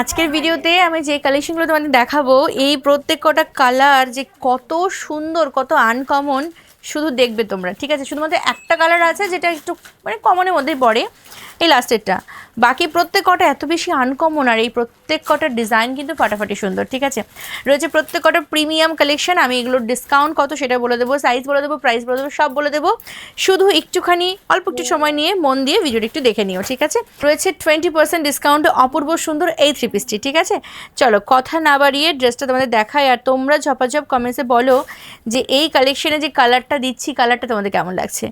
আজকের ভিডিওতে আমি যে কালেকশনগুলো তোমাদের দেখাবো, এই প্রত্যেক কটা কালার যে কত সুন্দর, কত আনকমন শুধু দেখবে তোমরা, ঠিক আছে? শুধুমাত্র একটা কালার আছে যেটা একটু মানে কমনের মধ্যেই পড়ে, এই লাস্টেরটা বাকি প্রত্যেক কটা এত বেশি আনকমন আর এই প্রত্যেক কটার ডিজাইন কিন্তু ফাটাফাটি সুন্দর ঠিক আছে? রয়েছে প্রত্যেক কটা প্রিমিয়াম কালেকশন আমি এগুলোর ডিসকাউন্ট কত সেটা বলে দেবো সাইজ বলে দেবো প্রাইস বলে দেবো সব বলে দেবো। শুধু একটুখানি অল্প একটু সময় নিয়ে মন দিয়ে ভিডিওটা একটু দেখে নিও ঠিক আছে? রয়েছে টোয়েন্টি পার্সেন্ট ডিসকাউন্ট অপূর্ব সুন্দর এই থ্রি পিসটি ঠিক আছে? চলো কথা না বাড়িয়ে ড্রেসটা তোমাদের দেখায় আর তোমরা ঝপাঝপ কমেন্টসে বলো যে এই কালেকশনে যে কালারটা দিচ্ছি কালারটা তোমাদের কেমন লাগছে?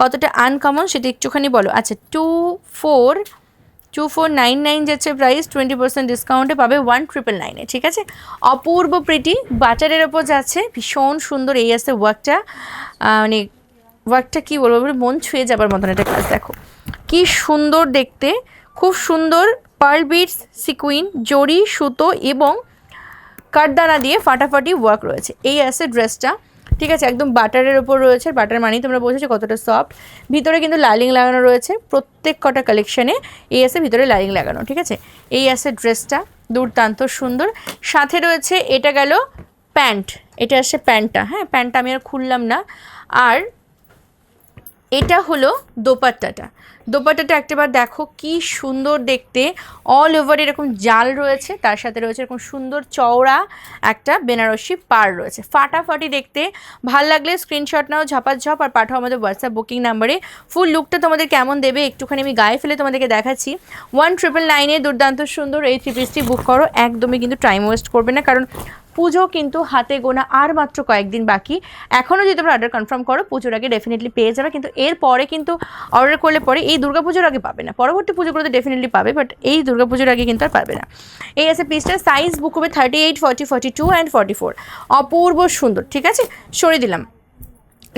কতটা আনকমন সেটা একটুখানি বলো। আচ্ছা two four two four nine nine যাচ্ছে প্রাইস টোয়েন্টি পার্সেন্ট ডিসকাউন্টে পাবে ওয়ান ট্রিপল নাইনে ঠিক আছে? অপূর্ব প্রিটি বাটারের ওপর যাচ্ছে, ভীষণ সুন্দর এই আছে ওয়ার্কটা মানে ওয়ার্কটা কী বলব মন ছুঁয়ে যাবার মতন একটা কাজ দেখো। কি সুন্দর দেখতে, খুব সুন্দর পার্ল বিটস সিকুইন জড়ি সুতো এবং কাঠদানা দিয়ে ফাটাফাটি ওয়ার্ক রয়েছে। এই আছে ড্রেসটা ঠিক আছে, একদম বাটারের ওপর রয়েছে, বাটার মানেই তোমরা বোঝেছো কতটা সফট ভিতরে কিন্তু লাইলিং লাগানো রয়েছে, প্রত্যেক কটা কালেকশানে এই আছে ভিতরে লাইলিং লাগানো, ঠিক আছে? এই আছে ড্রেসটা দুর্দান্ত সুন্দর। সাথে রয়েছে, এটা গেল প্যান্ট এটা আসছে প্যান্টটা হ্যাঁ? প্যান্টটা আমি আর খুললাম না। আর এটা হলো দোপাট্টাটা। দোপাট্টাটা একটাবার দেখো কি সুন্দর দেখতে। অল ওভার এরকম জাল রয়েছে, তার সাথে রয়েছে এরকম সুন্দর চওড়া একটা বেনারসি পার রয়েছে। ফাটাফাটি দেখতে, ভালো লাগলে স্ক্রিনশট নাও, ঝপাঝপ, আর পাঠাও আমাদের হোয়াটসঅ্যাপ বুকিং নাম্বারে ফুল লুকটা তোমাদের কেমন দেবে, একটুখানি আমি গায়ে ফেলে তোমাদেরকে দেখাচ্ছি। ওয়ান ট্রিপল নাইনে দুর্দান্ত সুন্দর এই থ্রি পিসটি বুক করো, একদমই কিন্তু টাইম ওয়েস্ট করবে না, কারণ পুজো কিন্তু হাতে গোনা আর মাত্র কয়েকদিন বাকি। এখনও যদি তোমরা অর্ডার কনফার্ম করো, পুজোর আগে ডেফিনেটলি পেয়ে যাবে। কিন্তু এর পরে কিন্তু অর্ডার করলে পরে এই দুর্গাপুজোর আগে পাবে না। পরবর্তী পুজোগুলোতে ডেফিনেটলি পাবে বাট এই দুর্গাপুজোর আগে কিন্তু আর পাবে না। এই আছে পিসটার সাইজ বুক হবে thirty eight forty forty two and forty four অপূর্ব সুন্দর, ঠিক আছে? সরিয়ে দিলাম।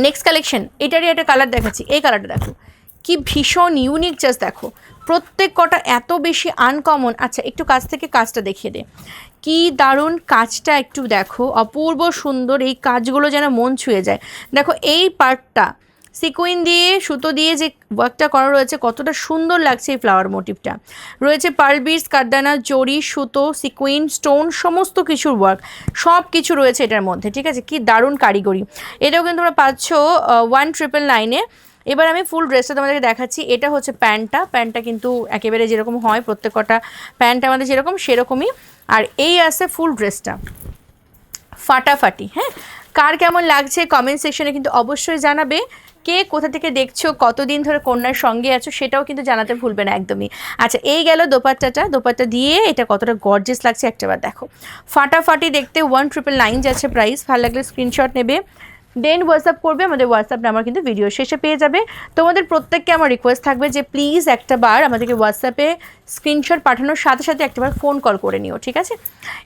নেক্সট কালেকশন এটারই একটা কালার দেখাচ্ছি। এই কালারটা দেখো। কি ভীষণ ইউনিক জাস্ট দেখো। প্রত্যেক কটা এত বেশি আনকমন আচ্ছা একটু কাছ থেকে কাজটা দেখিয়ে দে। কি দারুণ কাজটা একটু দেখো। অপূর্ব সুন্দর এই কাজগুলো যেন মন ছুঁয়ে যায়। দেখো এই পার্টটা, সিকুইন দিয়ে, সুতো দিয়ে যে ওয়ার্কটা করা রয়েছে, কতটা সুন্দর লাগছে এই ফ্লাওয়ার মোটিভটা রয়েছে পার্ল বিটস কারদানা জরি, সুতো, সিকুইন, স্টোন, সমস্ত কিছুর ওয়ার্ক সব কিছু রয়েছে এটার মধ্যে, ঠিক আছে? কি দারুণ কারিগরি। এটাও কিন্তু তোমরা পাচ্ছ ওয়ান ট্রিপল নাইনে এবার আমি ফুল ড্রেসটা তোমাদেরকে দেখাচ্ছি। এটা হচ্ছে প্যান্টটা। প্যান্টটা কিন্তু একেবারে যেরকম হয়, প্রত্যেক কটা প্যান্ট আমাদের যেরকম, সেরকমই আর এই আছে ফুল ড্রেসটা ফাটাফাটি হ্যাঁ? কার কেমন লাগছে কমেন্ট সেকশনে কিন্তু অবশ্যই জানাবে। কে কোথা থেকে দেখছ, কতদিন ধরে কন্যার সঙ্গে আছো, সেটাও কিন্তু জানাতে ভুলবে না একদমই। আচ্ছা এই গেল দোপাট্টাটা। দোপাট্টা দিয়ে এটা কতটা গর্জেস লাগছে একটাবার দেখো। ফাটাফাটি দেখতে ওয়ান ট্রিপল নাইন যাচ্ছে প্রাইস ভালো লাগলে স্ক্রিনশট নেবে। দেন হোয়াটসঅ্যাপ করবে, আমাদের হোয়াটসঅ্যাপ নাম্বার কিন্তু ভিডিও শেষে পেয়ে যাবে। তোমাদের প্রত্যেককে আমার রিকোয়েস্ট থাকবে যে প্লিজ একটা বার আমাদেরকে হোয়াটসঅ্যাপে স্ক্রিনশট পাঠানোর সাথে সাথে একটাবার ফোন কল করে নিও, ঠিক আছে?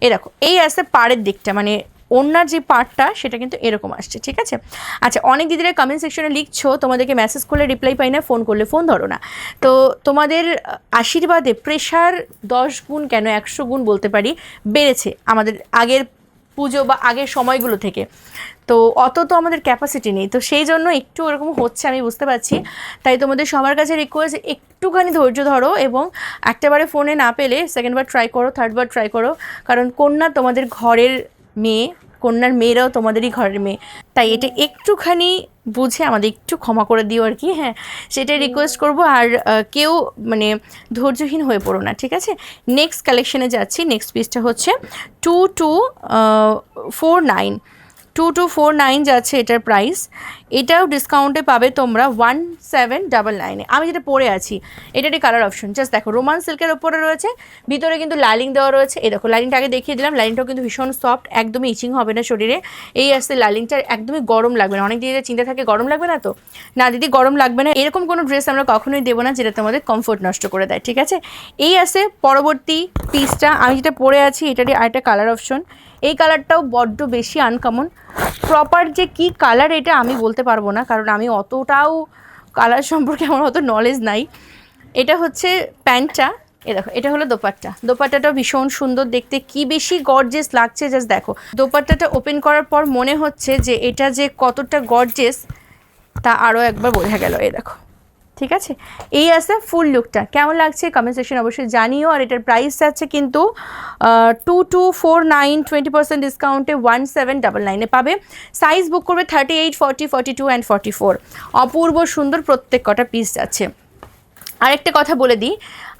এ দেখো, এই আসছে পাড়ের দিকটা মানে ওনার যে পার্টটা সেটা কিন্তু এরকম আসছে, ঠিক আছে? আচ্ছা অনেক দিদিরা কমেন্ট সেকশনে লিখছো, তোমাদেরকে মেসেজ করলে রিপ্লাই পাই না ফোন করলে ফোন ধরো না। তো তোমাদের আশীর্বাদে প্রেশার দশ গুণ কেন একশো গুণ বলতে পারি, বেড়েছে। আমাদের আগের পুজো বা আগের সময়গুলো থেকে। তো অত তো আমাদের ক্যাপাসিটি নেই। তো সেই জন্য একটু ওরকম হচ্ছে আমি বুঝতে পারছি। তাই তোমাদের সবার কাছে রিকোয়েস্ট একটুখানি ধৈর্য ধরো এবং একটাবারে ফোনে না পেলে সেকেন্ডবার ট্রাই করো থার্ডবার ট্রাই করো। কারণ কন্যা তোমাদের ঘরের মেয়ে, কন্যার মেয়েরাও তোমাদেরই ঘরের মেয়ে। তাই এটা একটুখানি বুঝে আমাদের একটু ক্ষমা করে দিও আর কি হ্যাঁ। সেটাই রিকোয়েস্ট করব আর কেউ মানে ধৈর্যহীন হয়ে পড়ো না, ঠিক আছে? নেক্সট কালেকশনে যাচ্ছি। নেক্সট পিসটা হচ্ছে two two four nine two two four nine যাচ্ছে এটার প্রাইস এটাও ডিসকাউন্টে পাবে তোমরা ওয়ান সেভেন ডাবল নাইনে আমি যেটা পরে আছি, এটারই কালার অপশন জাস্ট দেখো রোমান সিল্কের ওপরে রয়েছে, ভিতরে কিন্তু লাইনিং দেওয়া রয়েছে। এই দেখো লাইনিংটা আগে দেখিয়ে দিলাম লাইনিংটাও কিন্তু ভীষণ সফট একদমই ইচিং হবে না শরীরে। এই আসছে লাইনিংটা একদমই গরম লাগবে না। অনেক দিদিদের চিন্তা থাকে, গরম লাগবে না তো? না দিদি, গরম লাগবে না। এরকম কোনো ড্রেস আমরা কখনোই দেবো না যেটা তোমাদের কমফোর্ট নষ্ট করে দেয়, ঠিক আছে? এই আছে পরবর্তী পিসটা আমি যেটা পরে আছি, এটারই আরেকটা কালার অপশন এই কালারটাও বড্ড বেশি আনকমন প্রপার যে কি কালার এটা আমি বলতে পারব না, কারণ আমি অতটাও কালার সম্পর্কে আমার অত নলেজ নাই। এটা হচ্ছে প্যান্টটা, এ দেখো, এটা হলো দোপাট্টা। দোপাট্টাটা ভীষণ সুন্দর দেখতে, কি বেশি গর্জেস লাগছে জাস্ট দেখো। দোপাট্টাটা ওপেন করার পর মনে হচ্ছে যে এটা যে কতটা গর্জেস তা আরও একবার বোঝা গেল, এ দেখো। ঠিক আছে? এই আছে ফুল লুকটা কেমন লাগছে? কমেন্ট সেকশন অবশ্যই জানিও। আর এটার প্রাইস আছে কিন্তু two two four nine twenty percent ডিসকাউন্টে ওয়ান সেভেন ডাবল নাইনে পাবে সাইজ বুক করবে thirty eight forty forty two and forty four অপূর্ব সুন্দর প্রত্যেক কটা পিস আছে আরেকটা কথা বলে দিই।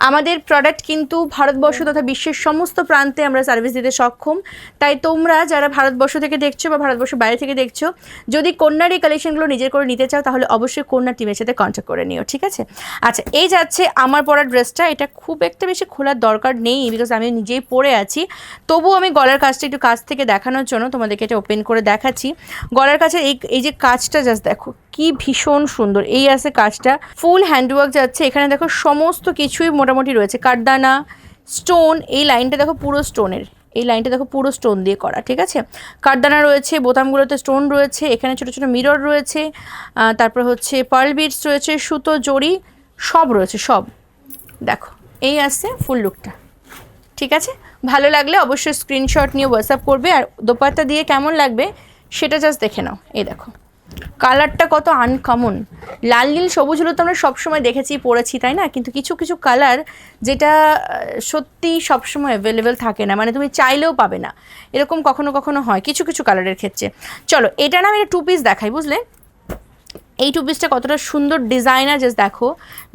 আমাদের প্রোডাক্ট কিন্তু ভারতবর্ষ তথা বিশ্বের সমস্ত প্রান্তে আমরা সার্ভিস দিতে সক্ষম। তাই তোমরা যারা ভারতবর্ষ থেকে দেখছ বা ভারতবর্ষ বাইরে থেকে দেখছ, যদি কন্যার এই কালেকশনগুলো নিজের করে নিতে চাও, তাহলে অবশ্যই কন্যা টিমের সাথে কন্ট্যাক্ট করে নিও, ঠিক আছে? আচ্ছা এই যাচ্ছে আমার পরা ড্রেসটা এটা খুব একটা বেশি খোলার দরকার নেই বিকজ আমি নিজেই পরে আছি। তবু আমি গলার কাজটা একটু কাছ থেকে দেখানোর জন্য তোমাদেরকে এটা ওপেন করে দেখাচ্ছি। গলার কাছে এই এই যে কাজটা জাস্ট দেখো, কি ভীষণ সুন্দর। এই আছে কাজটা। ফুল হ্যান্ডওয়ার্ক যাচ্ছে। এখানে দেখো সমস্ত কিছুই মোটামুটি রয়েছে। কাঠদানা স্টোন এই লাইনটা দেখো পুরো স্টোনের এই লাইনটা দেখো পুরো স্টোন দিয়ে করা, ঠিক আছে? কাঠদানা রয়েছে, বোতামগুলোতে স্টোন রয়েছে, এখানে ছোটো ছোটো মিরর রয়েছে তারপর হচ্ছে পার্ল বিটস রয়েছে, সুতো, জড়ি, সব রয়েছে, সব। দেখো, এই আসছে ফুল লুকটা ঠিক আছে? ভালো লাগলে অবশ্যই স্ক্রিনশট নিয়ে হোয়াটসঅ্যাপ করবে, আর দোপাট্টা দিয়ে কেমন লাগবে, সেটা জাস্ট দেখে নাও। এই দেখো। কালারটা কত আনকমন লাল, নীল, সবুজ হলো তো আমরা সবসময় দেখেছি পড়েছি তাই না? কিন্তু কিছু কিছু কালার যেটা সত্যি সবসময় অ্যাভেলেবেল থাকে না। মানে তুমি চাইলেও পাবে না। এরকম কখনো কখনো হয়, কিছু কিছু কালারের ক্ষেত্রে। চলো, এটা না আমি টু পিস দেখাই, বুঝলে? এই টু পিসটা কতটা সুন্দর ডিজাইনার জাস্ট দেখো।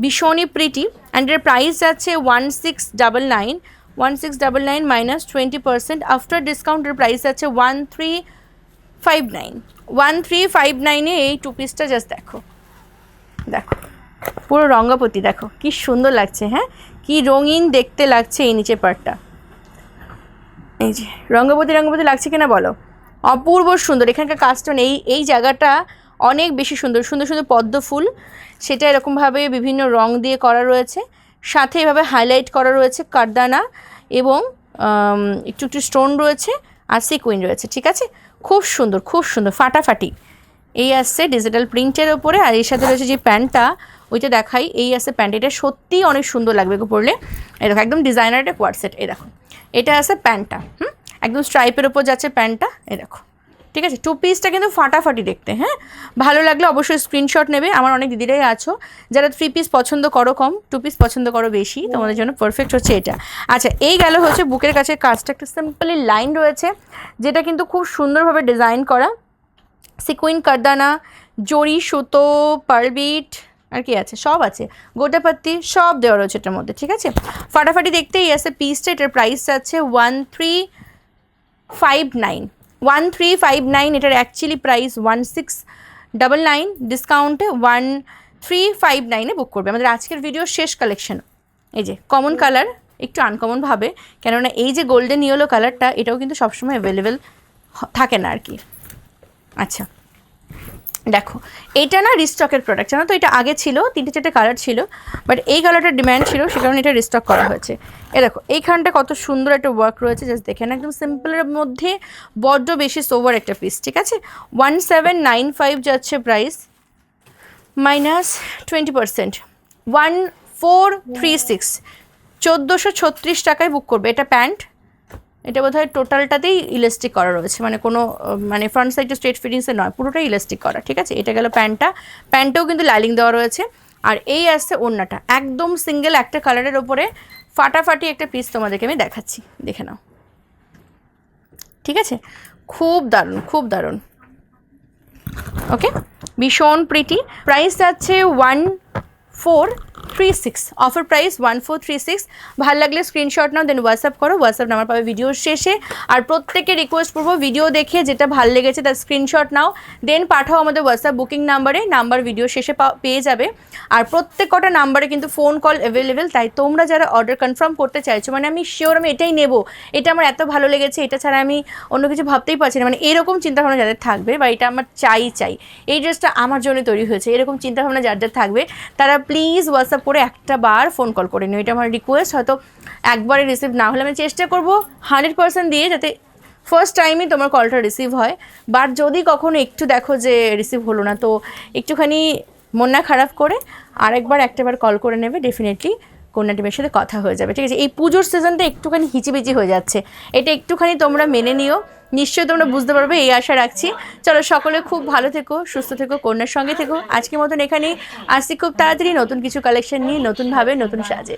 ভীষণই প্রিটি অ্যান্ড এর প্রাইস যাচ্ছে one six double nine one six double nine minus twenty percent after ডিসকাউন্টের প্রাইস আছে one three five nine one three five নাইনে এই টু পিসটা জাস্ট দেখো। দেখো। পুরো রঙ্গাপতি, দেখো। কি সুন্দর লাগছে হ্যাঁ? কি রঙিন দেখতে লাগছে এই নিচের পার্টটা এই যে রঙ্গবতী রঙ্গপতি লাগছে কিনা বলো? অপূর্ব সুন্দর। এখানকার কাজটা এই এই জায়গাটা অনেক বেশি সুন্দর। সুন্দর সুন্দর পদ্ম ফুল। সেটা এরকমভাবে বিভিন্ন রং দিয়ে করা রয়েছে। সাথে এভাবে হাইলাইট করা রয়েছে কারদানা এবং একটু একটু স্টোন রয়েছে। আর সিকুইন রয়েছে, ঠিক আছে? খুব সুন্দর খুব সুন্দর, ফাটাফাটি। এই আসছে ডিজিটাল প্রিন্টের ওপরে, আর এর সাথে রয়েছে যে প্যান্টটা, ওইটা দেখাই, এই আসছে প্যান্ট। এটা সত্যিই অনেক সুন্দর লাগবে পরলে। এই দেখো, একদম ডিজাইনার একটা কোয়ারসেট এই দেখো। এটা আছে প্যান্টটা, হুম? একদম স্ট্রাইপের ওপর যাচ্ছে প্যান্টটা, এই দেখো। ঠিক আছে? টু পিসটা কিন্তু ফাটাফাটি দেখতে হ্যাঁ? ভালো লাগলে অবশ্যই স্ক্রিনশট নেবে। আমার অনেক দিদিরাই আছো। যারা থ্রি পিস পছন্দ করো কম টু পিস পছন্দ করো বেশি, তোমাদের জন্য পারফেক্ট হচ্ছে এটা। আচ্ছা এই গেল হচ্ছে বুকের কাছে কাজটা। একটা সিম্পলি লাইন রয়েছে, যেটা কিন্তু খুব সুন্দরভাবে ডিজাইন করা। সিকুইন কারদানা জড়ি, সুতো পারবিট আর কি আছে? সব আছে। গোটাপাত্তি সব দেওয়া রয়েছে এটার মধ্যে, ঠিক আছে? ফাটাফাটি দেখতেই আছে পিসটা এটার প্রাইস আছে one three five nine one three five nine এটার actually price one six double nine ডিসকাউন্টে ওয়ান থ্রি ফাইভ নাইনে বুক করবে। আমাদের আজকের ভিডিও শেষ কালেকশন এই যে কমন কালার একটু আনকমনভাবে কেননা এই যে গোল্ডেন ইয়েলো কালারটা এটাও কিন্তু সবসময় অ্যাভেলেবেল থাকে না আর কি। আচ্ছা। দেখো, এটা না রিস্টকের প্রোডাক্ট জানো তো? এটা আগে ছিল, তিনটে চারটে কালার ছিল বাট এই কালারটার ডিম্যান্ড ছিল, সে কারণে এটা রিস্টক করা হয়েছে। এ দেখো, এইখানটা কত সুন্দর একটা ওয়ার্ক রয়েছে জাস্ট দেখেন একদম সিম্পলের মধ্যে বড্ড বেশি সোভার একটা পিস ঠিক আছে? ওয়ান সেভেন নাইন ফাইভ যাচ্ছে price minus twenty percent one four three six চোদ্দোশো ছত্রিশ টাকায় বুক করবে। এটা প্যান্ট এটা বোধ হয় টোটালটাতেই ইলাস্টিক করা রয়েছে। মানে কোনো মানে ফ্রন্ট সাইডটা স্ট্রেট ফিটিংসে নয়, পুরোটাই ইলাস্টিক করা, ঠিক আছে? এটা গেল প্যান্টটা। প্যান্টেও কিন্তু লাইলিং দেওয়া রয়েছে। আর এই আসছে ওড়নাটা। একদম সিঙ্গেল একটা কালারের ওপরে ফাটাফাটি একটা পিস তোমাদেরকে আমি দেখাচ্ছি। দেখে নাও। ঠিক আছে? খুব দারুণ খুব দারুণ। ওকে ভীষণ প্রিটি প্রাইস যাচ্ছে one four three six offer price one four three six ভালো লাগলে স্ক্রিনশট নাও দেন হোয়াটসঅ্যাপ করো হোয়াটসঅ্যাপ নাম্বার পাবে ভিডিওর শেষে। আর প্রত্যেকে রিকোয়েস্ট করব ভিডিও দেখে, যেটা ভালো লেগেছে তার স্ক্রিনশট নাও। দেন পাঠাও আমাদের হোয়াটসঅ্যাপ বুকিং নাম্বারে নাম্বার ভিডিও শেষে পেয়ে যাবে। আর প্রত্যেক কটা নাম্বারে কিন্তু ফোন কল অ্যাভেলেবেল তাই তোমরা যারা অর্ডার কনফার্ম করতে চাইছো মানে আমি শিওর আমি এটাই নেব। এটা আমার এত ভালো লেগেছে, এটা ছাড়া আমি অন্য কিছু ভাবতেই পারছি না। মানে এরকম চিন্তাভাবনা যাদের থাকবে, বা এটা আমার চাই চাই। এই ড্রেসটা আমার জন্য তৈরি হয়েছে, এরকম চিন্তাভাবনা যার যার থাকবে, তারা প্লিজ হোয়াটসঅ্যাপ করে একটা বার ফোন কল করে নিও। এটা আমার রিকোয়েস্ট হয়তো একবারে রিসিভ না হলে আমি চেষ্টা করব হান্ড্রেড পার্সেন্ট দিয়ে যাতে ফার্স্ট টাইমই তোমার কলটা রিসিভ হয়। বাট যদি কখনো একটু দেখো যে রিসিভ হলো না, তো একটুখানি মন না খারাপ করে আরেকবার একটাবার কল করে নেবে ডেফিনেটলি কন্যা টিমের সাথে কথা হয়ে যাবে, ঠিক আছে? এই পুজোর সিজনটা একটুখানি হিচিবিচি হয়ে যাচ্ছে। এটা একটুখানি তোমরা মেনে নিও। নিশ্চয়ই তোমরা বুঝতে পারবে, এই আশা রাখছি। চলো সকলে খুব ভালো থেকো, সুস্থ থেকো, কন্যার সঙ্গে থেকো। আজকের মতন এখানেই। আসছি খুব তাড়াতাড়ি নতুন কিছু কালেকশন নিয়ে, নতুনভাবে, নতুন সাজে।